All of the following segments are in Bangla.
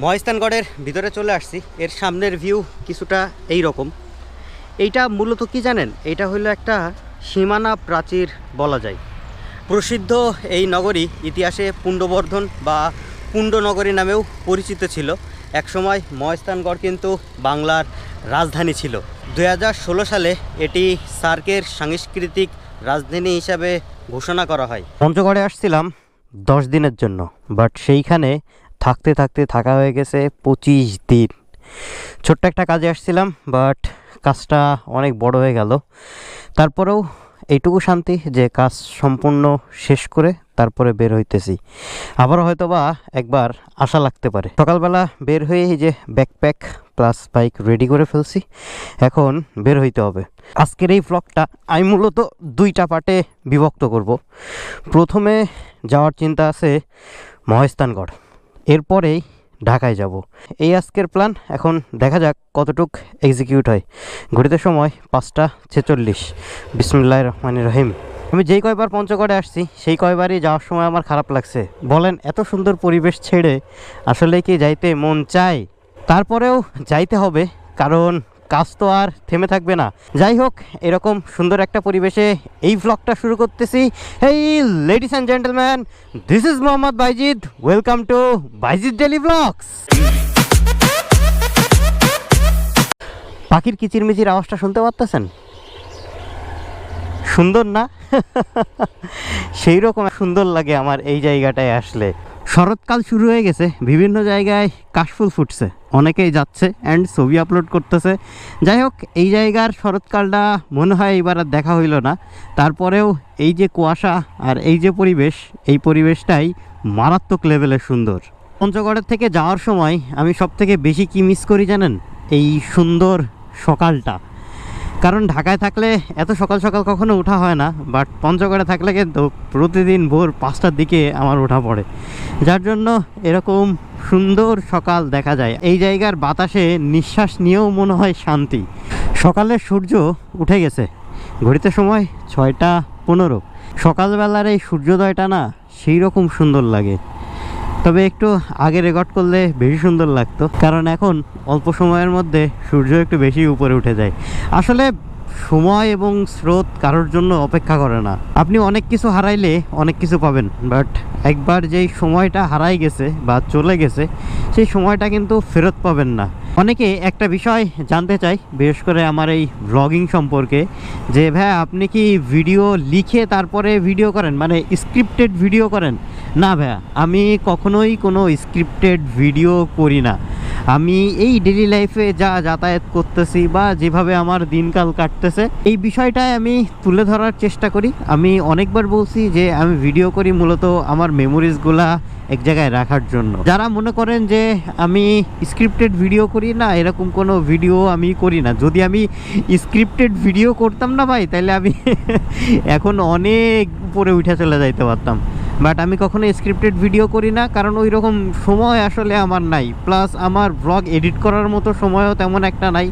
মহেস্তানগড়ের ভিতরে চলে আসছি। এর সামনের ভিউ কিছুটা এই রকম এইটা মূলত কি জানেন? এটা হলো একটা সীমানা প্রাচীর বলা যায়। প্রসিদ্ধ এই নগরী ইতিহাসে পুণ্ডবর্ধন বা পুণ্ডনগরী নামেও পরিচিত ছিল। একসময় মহেস্তানগড় কিন্তু বাংলার রাজধানী ছিল। দু হাজার ষোলো সালে এটি সার্কের সাংস্কৃতিক রাজধানী হিসাবে ঘোষণা করা হয়। পঞ্চগড়ে আসছিলাম দশ দিনের জন্য বাট সেইখানে থাকতে থাকতে থাকা হয়ে গেছে পঁচিশ দিন। ছোট্ট একটা কাজে আসছিলাম বাট কাজটা অনেক বড় হয়ে গেল। তারপরেও এইটুকু শান্তি যে কাজ সম্পূর্ণ শেষ করে তারপরে বের হইতেছি। আবারও হয়তো বা একবার আশা লাগতে পারে। সকালবেলা বের হয়ে এই যে ব্যাকপ্যাক প্লাস বাইক রেডি করে ফেলছি, এখন বের হইতে হবে। আজকের এই ব্লগটা আমি মূলত দুইটা পার্টে বিভক্ত করব। প্রথমে যাওয়ার চিন্তা আছে মহেস্তানগড় এরপরেই ঢাকায় যাব। এই আজকের প্ল্যান এখন দেখা যাক কতটুক এক্সিকিউট হয়। ঘড়িতে সময় পাঁচটা ছেচল্লিশ। বিসমুল্লাহ রহমান রহিম। আমি যেই কয়বার পঞ্চগড়ে আসছি, সেই কয়বারই যাওয়ার সময় আমার খারাপ লাগছে। বলেন, এত সুন্দর পরিবেশ ছেড়ে আসলে কি যাইতে মন চায়? তারপরেও যাইতে হবে, কারণ কাজ তো আর থেমে থাকবে না। যাই হোক, এরকম সুন্দর একটা পরিবেশে এই ভ্লগটা শুরু করতেছি। এই ladies and gentleman this is Mohammad Baijid welcome to Baijid daily blogs পাখির কিচিরমিচির আওয়াজটা শুনতে পারতেছেন? সুন্দর না? সেই রকম সুন্দর লাগে আমার এই জায়গাটায় আসলে। শরৎকাল শুরু হয়ে গেছে, বিভিন্ন জায়গায় কাশফুল ফুটছে, অনেকেই যাচ্ছে অ্যান্ড ছবি আপলোড করতেছে। যাই হোক, এই জায়গার শরৎকালটা মনে হয় এইবার আর দেখা হইল না। তারপরেও এই যে কুয়াশা আর এই যে পরিবেশ, এই পরিবেশটাই মারাত্মক লেভেলের সুন্দর। পঞ্চগড়ের থেকে যাওয়ার সময় আমি সব থেকে বেশি কি মিস করি জানেন? এই সুন্দর সকালটা। কারণ ঢাকায় থাকলে এত সকাল সকাল কখনো ওঠা হয় না বাট পঞ্চগড়ে থাকলে কিন্তু প্রতিদিন ভোর পাঁচটার দিকে আমার ওঠা পড়ে। যার জন্য এরকম সুন্দর সকাল দেখা যায়। এই জায়গার বাতাসে নিঃশ্বাস নিয়েও মনে হয় শান্তি। সকালে সূর্য উঠে গেছে। ঘড়িতে সময় ছয়টা পনেরো। সকালবেলার এই সূর্যোদয়টা না সেই রকম সুন্দর লাগে। তবে একটু আগে রেকর্ড করলে বেশি সুন্দর লাগতো। কারণ এখন অল্প সময়ের মধ্যে সূর্য একটু বেশি উপরে উঠে যায়। আসলে সময় এবং স্রোত কারোর জন্য অপেক্ষা করে না। আপনি অনেক কিছু হারাইলে অনেক কিছু পাবেন বাট একবার যেই সময়টা হারাই গেছে বা চলে গেছে, সেই সময়টা কিন্তু ফেরত পাবেন না। অনেকে একটা বিষয় জানতে চাই, বিশেষ করে আমার এই ব্লগিং সম্পর্কে, যে ভাই, আপনি কি ভিডিও লিখে তারপরে ভিডিও করেন? মানে স্ক্রিপ্টেড ভিডিও করেন? না ভাইয়া, আমি কখনোই কোনো স্ক্রিপ্টেড ভিডিও করি না। আমি এই ডেলি লাইফে যা যাতায়াত করতেছি বা যেভাবে আমার দিনকাল কাটতেছে, এই বিষয়টাই আমি তুলে ধরার চেষ্টা করি। আমি অনেকবার বলছি যে, আমি ভিডিও করি মূলত আমার মেমোরিজগুলা এক জায়গায় রাখার জন্য। যারা মনে করেন যে, আমি স্ক্রিপ্টেড ভিডিও করি না, এরকম কোনো ভিডিও আমি করি না। যদি আমি স্ক্রিপ্টেড ভিডিও করতাম না ভাই তাহলে আমি এখন অনেক উপরে উঠে চলে যাইতে পারতাম। বাট আমি কখনো স্ক্রিপ্টেড ভিডিও করি না, কারণ ওই রকম সময় আসলে আমার নাই। প্লাস আমার ব্লগ এডিট করার মতো সময়ও তেমন একটা নাই।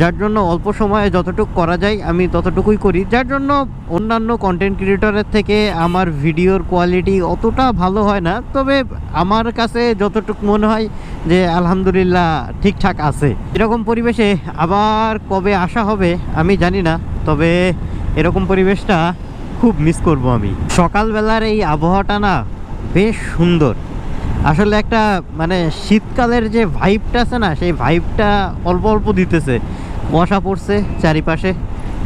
যার জন্য অল্প সময়ে যতটুকু করা যায়, আমি ততটুকুই করি। যার জন্য অন্যান্য কন্টেন্ট ক্রিয়েটরের থেকে আমার ভিডিওর কোয়ালিটি অতটা ভালো হয় না। তবে আমার কাছে যতটুকু মনে হয় যে, আলহামদুলিল্লাহ ঠিকঠাক আছে। এরকম পরিবেশে আবার কবে আসা হবে, আমি জানি না। তবে এরকম পরিবেশটা খুব মিস করব আমি। সকালবেলার এই আবহাওয়াটা না বেশ সুন্দর। আসলে একটা মানে শীতকালের যে ভাইবটা আছে না, সেই ভাইবটা অল্প অল্প দিতেছে। কুয়াশা পড়ছে চারিপাশে,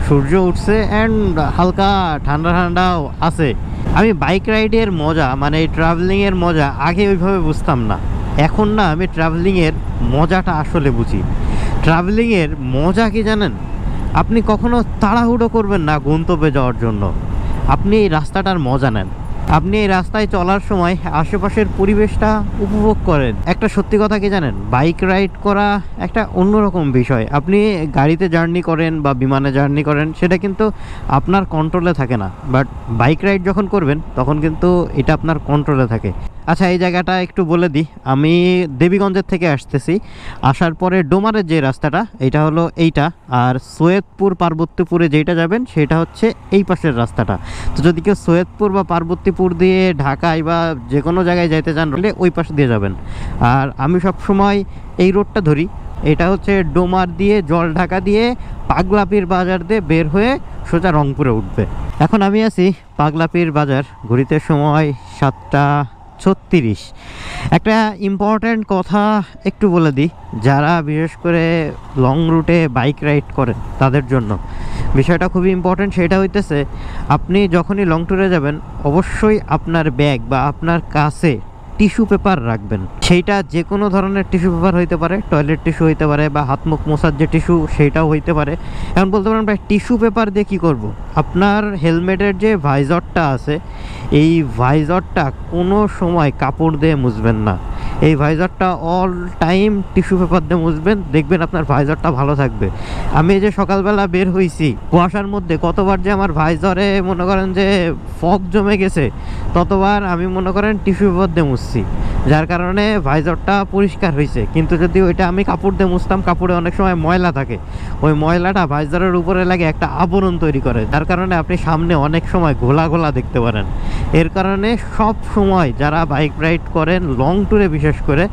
সূর্য উঠছে অ্যান্ড হালকা ঠান্ডা ঠান্ডাও আছে। আমি বাইক রাইডের মজা মানে এই ট্রাভেলিংয়ের মজা আগে ওইভাবে বুঝতাম না। এখন না আমি ট্রাভেলিংয়ের মজাটা আসলে বুঝি। ট্রাভেলিংয়ের মজা কি জানেন? আপনি কখনো তাড়াহুড়ো করবেন না গন্তব্যে যাওয়ার জন্য। আপনি এই রাস্তাটার মজা নেন। আপনি এই রাস্তায় চলার সময় আশেপাশের পরিবেশটা উপভোগ করেন। একটা সত্যি কথা কি জানেন? বাইক রাইড করা একটা অন্যরকম বিষয়। আপনি গাড়িতে জার্নি করেন বা বিমানে জার্নি করেন, সেটা কিন্তু আপনার কন্ট্রোলে থাকে না। বাট বাইক রাইড যখন করবেন, তখন কিন্তু এটা আপনার কন্ট্রোলে থাকে। আচ্ছা এই জায়গাটা একটু বলে দিই। আমি দেবীগঞ্জের থেকে আসতেছি। আসার পরে ডোমারের যে রাস্তাটা এটা হলো এইটা। আর সৈয়দপুর পার্বতীপুরে যেটা যাবেন, সেটা হচ্ছে এই পাশের রাস্তাটা। তো যদি কেউ সৈয়দপুর বা পার্বতীপুর দিয়ে ঢাকায় বা যে কোনো জায়গায় যাইতে চান হলে ওই পাশ দিয়ে যাবেন। আর আমি সব সময় এই রোডটা ধরি। এটা হচ্ছে ডোমার দিয়ে, জল ঢাকা দিয়ে, পাগলাপির বাজার দিয়ে বের হয়ে সোজা রংপুরে উঠবে। এখন আমি আছি পাগলাপির বাজার। ঘড়িতে সময় সাতটা ছত্রিশ। একটা ইম্পর্ট্যান্ট কথা একটু বলে দিই, যারা বিশেষ করে লং রুটে বাইক রাইড করেন তাদের জন্য। বিষয়টা খুবই ইম্পর্ট্যান্ট সেটা হইতেছে আপনি যখনই লং ট্যুরে যাবেন, অবশ্যই আপনার ব্যাগ বা আপনার কাছে টিস্যু পেপার রাখবেন। সেইটা যে কোনো ধরনের টিস্যু পেপার হইতে পারে, টয়লেট টিস্যু হইতে পারে বা হাত মুখ মোছার যে টিস্যু, সেইটাও হইতে পারে। এখন বলতে পারেন ভাই, টিস্যু পেপার দিয়ে কী করব। আপনার হেলমেটের যে ভাইজরটা আছে, এই ভাইজরটা কোনো সময় কাপড় দিয়ে মুছবেন না। এই ভাইজরটা অল টাইম টিস্যু পেপার দিয়ে মুছবেন, দেখবেন আপনার ভাইজরটা ভালো থাকবে। আমি যে সকালবেলা বের হয়েছি কুয়াশার মধ্যে কতবার যে আমার ভাইজরে মনে করেন যে ফগ জমে গেছে ততবার আমি মনে করেন টিস্যু পেপার দিয়ে মুছছি, যার কারণে ভাইজরটা পরিষ্কার হয়েছে। কিন্তু যদি ওইটা আমি কাপড় দিয়ে মুছতাম, কাপড়ে অনেক সময় ময়লা থাকে। ওই ময়লাটা ভাইজরের উপরে লাগে একটা আবরণ তৈরি করে, যার কারণে আপনি সামনে অনেক সময় ঘোলা ঘোলা দেখতে পারেন। এর কারণে সব সময় যারা বাইক রাইড করেন, লং ট্যুরে বিশেষ করে,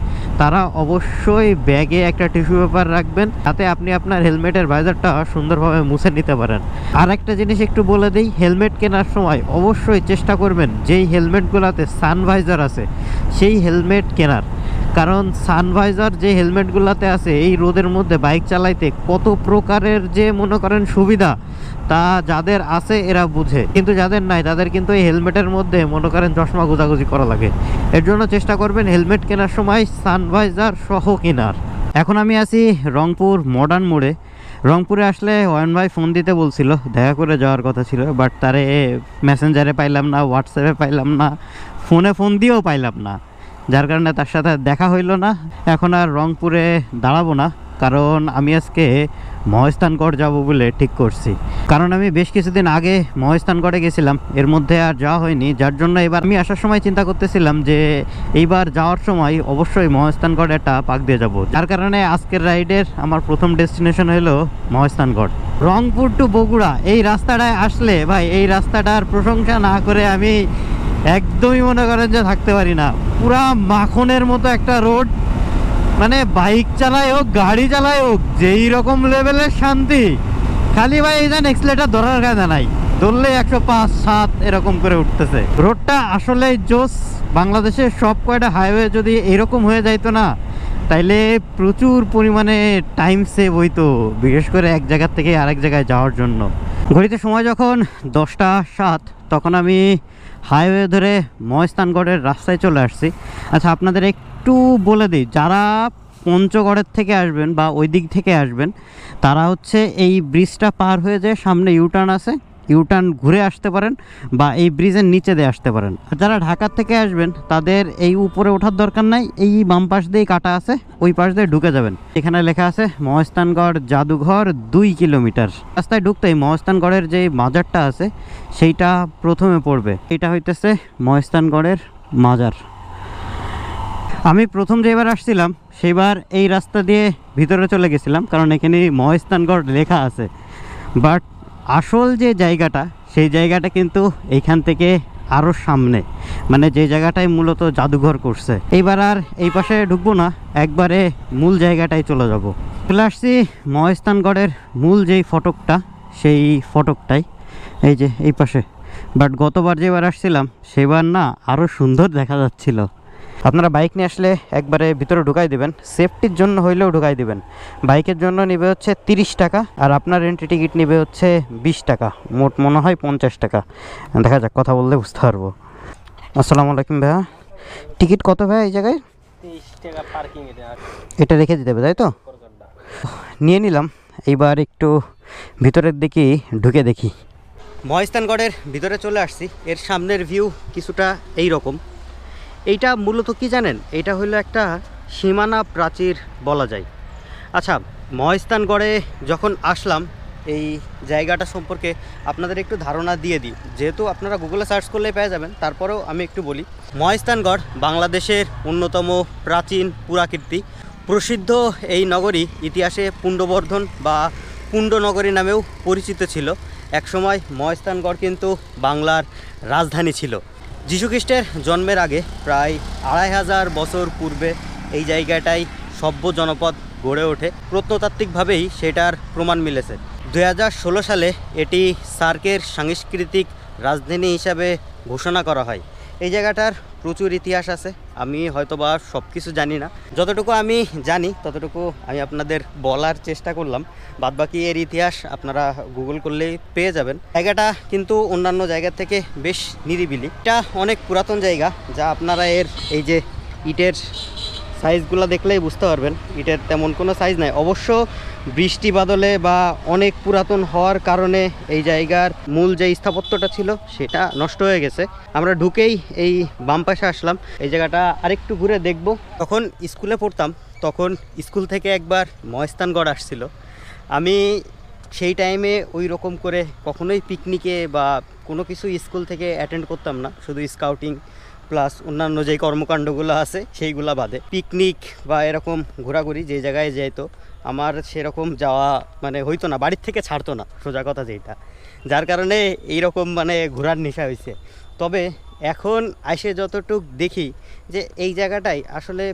তারা অবশ্যই ব্যাগে একটা টিস্যু পেপার রাখবেন, তাতে আপনি আপনার হেলমেটের ভাইজারটা সুন্দরভাবে মুছে নিতে পারেন। আর একটা জিনিস একটু বলে দিই, হেলমেট কেনার সময় অবশ্যই চেষ্টা করবেন, যেই হেলমেটগুলোতে সানভাইজার আছে, সেই হেলমেট কেনার। কারণ সানভাইজার যে হেলমেটগুলোতে আছে, এই রোদের মধ্যে বাইক চালাইতে কত প্রকারের যে মনে করেন সুবিধা, তা যাদের আছে এরা বুঝে। কিন্তু যাদের নাই, তাদের কিন্তু এই হেলমেটের মধ্যে মনে করেন চশমা গুজাগুজি করা লাগে। এর জন্য চেষ্টা করবেন হেলমেট কেনার সময় সানভাইজার সহ কেনার। এখন আমি আছি রংপুর মডার্ন মোড়ে। রংপুরে আসলে ওয়ান ভাই ফোন দিতে বলছিল, দেখা করে যাওয়ার কথা ছিল বাট তারে মেসেঞ্জারে পাইলাম না হোয়াটসঅ্যাপে পাইলাম না ফোনে ফোন দিয়েও পাইলাম না। যার কারণে তার সাথে দেখা হইল না। এখন আর রংপুরে দাঁড়াবো না, কারণ আমি আজকে মহেস্থানগড় যাব বলে ঠিক করছি। কারণ আমি বেশ কিছুদিন আগে মহেস্থানগড়ে গেছিলাম, এর মধ্যে আর যাওয়া হয়নি, যার জন্য এবার আমি আসার সময় চিন্তা করতেছিলাম যে এইবার যাওয়ার সময় অবশ্যই মহেস্থানগড় একটা পাক দিয়ে যাব। যার কারণে আজকের রাইডের আমার প্রথম ডেস্টিনেশন হলো মহেস্থানগড় রংপুর টু বগুড়া, এই রাস্তাটায় আসলে ভাই, এই রাস্তাটার প্রশংসা না করে আমি একদমই মনে করেন যে থাকতে পারি না। পুরা মাখনের মতো একটা রোড। মানে বাইক চালায় হোক, গাড়ি চালায় হোক, যেই রকম লেভেলের শান্তি। খালি ভাই এই যে এক্সলেটার ধরার কায়দা নাই। ধরলে একশো পাঁচ, সাত এরকম করে উঠতেছে। রোডটা আসলে জোস। বাংলাদেশের সব কয়টা হাইওয়ে যদি এরকম হয়ে যাইতো না, তাইলে প্রচুর পরিমাণে টাইম সেভ হইতো, বিশেষ করে এক জায়গা থেকে আরেক জায়গায় যাওয়ার জন্য। ঘড়িতে সময় যখন দশটা সাত, তখন আমি হাইওয়ে ধরে ময়স্তানগড়ের রাস্তায় চলে আসছি। আচ্ছা আপনাদের একটু বলে দিই, যারা পঞ্চগড়ের থেকে আসবেন বা ওই দিক থেকে আসবেন, তারা হচ্ছে এই ব্রিজটা পার হয়ে যায় সামনে ইউটার্ন আছে ইউটার্ন ঘুরে আসতে পারেন বা এই ব্রিজের নিচে দিয়ে আসতে পারেন। যারা ঢাকার থেকে আসবেন, তাদের এই উপরে ওঠার দরকার নাই, এই বাম পাশ দিয়েই কাটা আছে, ওই পাশ দিয়ে ঢুকে যাবেন। এখানে লেখা আছে মহস্তানগড় জাদুঘর দুই কিলোমিটার। রাস্তায় ঢুকতেই মহস্তানগড়ের যে মাজারটা আছে, সেইটা প্রথমে পড়বে। এটা হইতেছে মহস্তানগড়ের মাজার। আমি প্রথম যেবার আসছিলাম, সেইবার এই রাস্তা দিয়ে ভিতরে চলে গেছিলাম, কারণ এখানে মহেস্তানগড় লেখা আছে। বাট আসল যে জায়গাটা, সেই জায়গাটা কিন্তু এইখান থেকে আরও সামনে। মানে যে জায়গাটায় মূলত জাদুঘর করছে। এইবার আর এই পাশে ঢুকবো না, একবারে মূল জায়গাটায় চলে যাব। চলে আসছি মহেস্তানগড়ের মূল যেই ফটকটা, সেই ফটকটাই এই যে এই পাশে। বাট গতবার যেবার আসছিলাম, সেবার না আরও সুন্দর দেখা যাচ্ছিল। আপনারা বাইক নিয়ে আসলে একবারে ভিতরে ঢুকাই দিবেন। সেফটির জন্য হইলেও ঢুকাই দিবেন। বাইকের জন্য নেবে হচ্ছে তিরিশ টাকা আর আপনার এন্ট্রি টিকিট নেবে হচ্ছে বিশ টাকা। মোট মনে হয় পঞ্চাশ টাকা। দেখা যাক কথা বললে বুঝতে পারব। আসসালামু আলাইকুম ভাইয়া। টিকিট কত ভাই এই জায়গায়? তেইশ টাকা পার্কিং এটা রেখে দিতে হবে তাই তো? নিয়ে নিলাম। এইবার একটু ভিতরের দিকে ঢুকে দেখি। মহেস্তানগড়ের ভিতরে চলে আসছি। এর সামনের ভিউ কিছুটা এই রকম এইটা মূলত কি জানেন? এটা হলো একটা সীমানা প্রাচীর বলা যায়। আচ্ছা মহেস্তানগড়ে যখন আসলাম, এই জায়গাটা সম্পর্কে আপনাদের একটু ধারণা দিয়ে দিই। যেহেতু আপনারা গুগলে সার্চ করলে পেয়ে যাবেন, তারপরেও আমি একটু বলি। মহেস্তানগড় বাংলাদেশের অন্যতম প্রাচীন পুরাকীর্তি। প্রসিদ্ধ এই নগরী ইতিহাসে পুণ্ডবর্ধন বা পুণ্ডনগরী নামেও পরিচিত ছিল। একসময় মহেস্তানগড় কিন্তু বাংলার রাজধানী ছিল। যীশুখ্রিস্টের জন্মের আগে প্রায় আড়াই হাজার বছর পূর্বে এই জায়গাটাই সভ্য জনপদ গড়ে ওঠে। প্রত্নতাত্ত্বিকভাবেই সেটার প্রমাণ মিলেছে। দু হাজার ষোলো সালে এটি সার্কের সাংস্কৃতিক রাজধানী হিসাবে ঘোষণা করা হয়। এই জায়গাটার প্রচুর ইতিহাস আছে। আমি হয়তো বা সব কিছু জানি না। যতটুকু আমি জানি, ততটুকু আমি আপনাদের বলার চেষ্টা করলাম। বাদবাকি এর ইতিহাস আপনারা গুগল করলেই পেয়ে যাবেন। জায়গাটা কিন্তু অন্যান্য জায়গা থেকে বেশ নিরিবিলি। এটা অনেক পুরাতন জায়গা, যা আপনারা এর এই যে ইটের সাইজগুলো দেখলেই বুঝতে পারবেন ইটের তেমন কোনো সাইজ নাই। অবশ্য বৃষ্টি বাদলে বা অনেক পুরাতন হওয়ার কারণে এই জায়গার মূল যে স্থাপত্যটা ছিল, সেটা নষ্ট হয়ে গেছে। আমরা ঢুকেই এই বাম পাশে আসলাম। এই জায়গাটা আরেকটু ঘুরে দেখব। তখন স্কুলে পড়তাম, তখন স্কুল থেকে একবার মহেস্তানগড় আসছিল। আমি সেই টাইমে ওই রকম করে কখনোই পিকনিকে বা কোনো কিছু স্কুল থেকে অ্যাটেন্ড করতাম না। শুধু স্কাউটিং প্লাস অন্যান্য যেই কর্মকাণ্ডগুলো আছে, সেইগুলা বাদে। পিকনিক বা এরকম ঘোরাঘুরি যে জায়গায় যেত আমার সেরকম যাওয়া মানে হইতো না, বাড়ির থেকে ছাড়তো না, সোজা কথা যেটা যার কারণে এইরকম মানে ঘোরার নেশা হয়েছে তবে এখন আসে যতটুক দেখি যে এই জায়গাটাই আসলে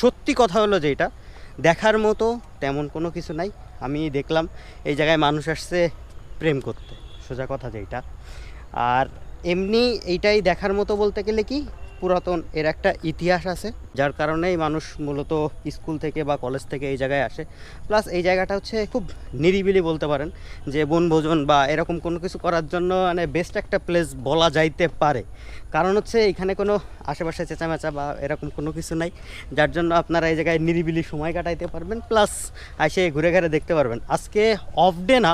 সত্যি কথা হলো যেটা দেখার মতো তেমন কোনো কিছু নাই। আমি দেখলাম এই জায়গায় মানুষ আসছে প্রেম করতে, সোজা কথা যেটা আর এমনি এইটাই দেখার মতো বলতে গেলে কি, পুরাতন এর একটা ইতিহাস আছে, যার কারণেই মানুষ মূলত স্কুল থেকে বা কলেজ থেকে এই জায়গায় আসে। প্লাস এই জায়গাটা হচ্ছে খুব নিরিবিলি বলতে পারেন যে বনভোজন বা এরকম কোনো কিছু করার জন্য মানে বেস্ট একটা প্লেস বলা যাইতে পারে। কারণ হচ্ছে এখানে কোনো আশেপাশে চেঁচামেচা বা এরকম কোনো কিছু নাই। যার জন্য আপনারা এই জায়গায় নিরিবিলি সময় কাটাইতে পারবেন, প্লাস এসে ঘুরে ঘুরে দেখতে পারবেন। আজকে অফ ডে না,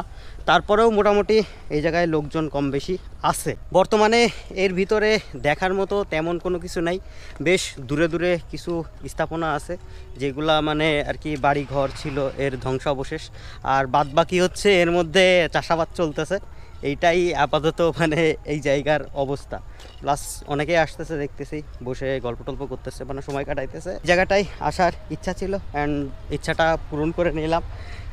তারপরেও মোটামুটি এই জায়গায় লোকজন কম বেশি আছে। বর্তমানে এর ভিতরে দেখার মতো তেমন কোনো কিছু নাই। বেশ দূরে দূরে কিছু স্থাপনা আছে, যেগুলা মানে আর কি বাড়ি ঘর ছিল, এর ধ্বংসাবশেষ। আর বাদবাকি হচ্ছে এর মধ্যে চাষাবাদ চলতেছে। এইটাই আপাতত মানে এই জায়গার অবস্থা। প্লাস অনেকেই আসতেছে, দেখতেছি, বসে গল্প টল্প করতেছে মানে সময় কাটাইতেছে। জায়গাটাই আসার ইচ্ছা ছিল অ্যান্ড ইচ্ছাটা পূরণ করে নিলাম।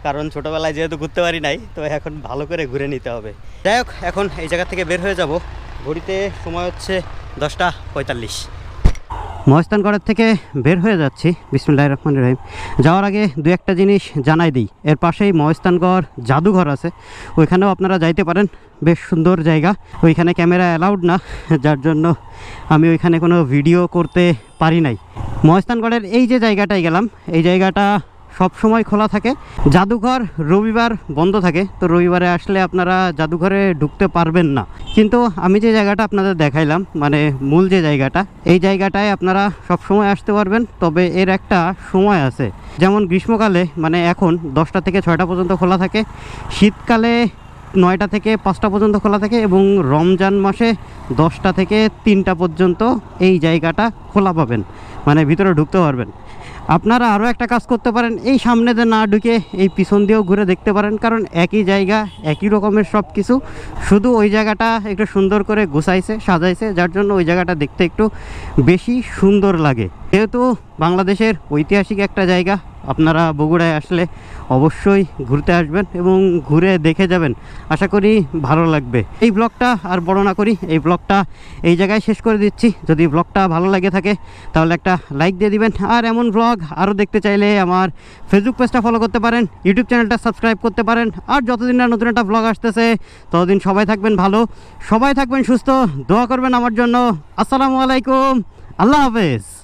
কারণ ছোটোবেলায় যেহেতু ঘুরতে পারি নাই, তো এখন ভালো করে ঘুরে নিতে হবে। যাই হোক, এখন এই জায়গা থেকে বের হয়ে যাব। ঘড়িতে সময় হচ্ছে দশটা পঁয়তাল্লিশ। মহেস্তানগড়ের থেকে বের হয়ে যাচ্ছি। বিসমুল্লাহ রহমান রহিম। যাওয়ার আগে দু একটা জিনিস জানাই দিই। এর পাশেই মহস্থানগড় জাদুঘর আছে। ওইখানেও আপনারা যাইতে পারেন। বেশ সুন্দর জায়গা। ওইখানে ক্যামেরা অ্যালাউড না, যার জন্য আমি ওইখানে কোনো ভিডিও করতে পারি নাই। মহেস্তানগড়ের এই যে জায়গাটায় গেলাম, এই জায়গাটা সব সময় খোলা থাকে। জাদুঘর রবিবার বন্ধ থাকে। তো রবিবারে আসলে আপনারা জাদুঘরে ঢুকতে পারবেন না। কিন্তু আমি যে জায়গাটা আপনাদের দেখাইলাম মানে মূল যে জায়গাটা, এই জায়গাটায় আপনারা সব সময় আসতে পারবেন। তবে এর একটা সময় আছে। যেমন গ্রীষ্মকালে মানে এখন দশটা থেকে ছয়টা পর্যন্ত খোলা থাকে। শীতকালে নয়টা থেকে পাঁচটা পর্যন্ত খোলা থাকে এবং রমজান মাসে দশটা থেকে তিনটা পর্যন্ত এই জায়গাটা খোলা পাবেন। মানে ভিতরে ঢুকতে পারবেন। আপনারা আরও একটা কাজ করতে পারেন। এই সামনে দিয়ে না ঢুকে এই পিছন দিয়েও ঘুরে দেখতে পারেন, কারণ একই জায়গা, একই রকমের সব কিছু। শুধু ওই জায়গাটা একটু সুন্দর করে গুছাইছে, সাজাইছে, যার জন্য ওই জায়গাটা দেখতে একটু বেশি সুন্দর লাগে। যেহেতু বাংলাদেশের ঐতিহাসিক একটা জায়গা আপনারা বগুড়ায় আসলে অবশ্যই ঘুরতে আসবেন এবং ঘুরে দেখে যাবেন। আশা করি ভালো লাগবে। এই ব্লগটা আর বড় না করি, এই ব্লগটা এই জায়গায় শেষ করে দিচ্ছি। যদি ব্লগটা ভালো লাগে থাকে, তাহলে একটা লাইক দিয়ে দিবেন। আর এমন ব্লগ আরও দেখতে চাইলে আমার ফেসবুক পেজটা ফলো করতে পারেন ইউটিউব চ্যানেলটা সাবস্ক্রাইব করতে পারেন। আর যতদিন না নতুন একটা ব্লগ আসতেছে, ততদিন সবাই থাকবেন ভালো, সবাই থাকবেন সুস্থ, দোয়া করবেন আমার জন্য। আসসালামু আলাইকুম, আল্লাহ হাফেজ।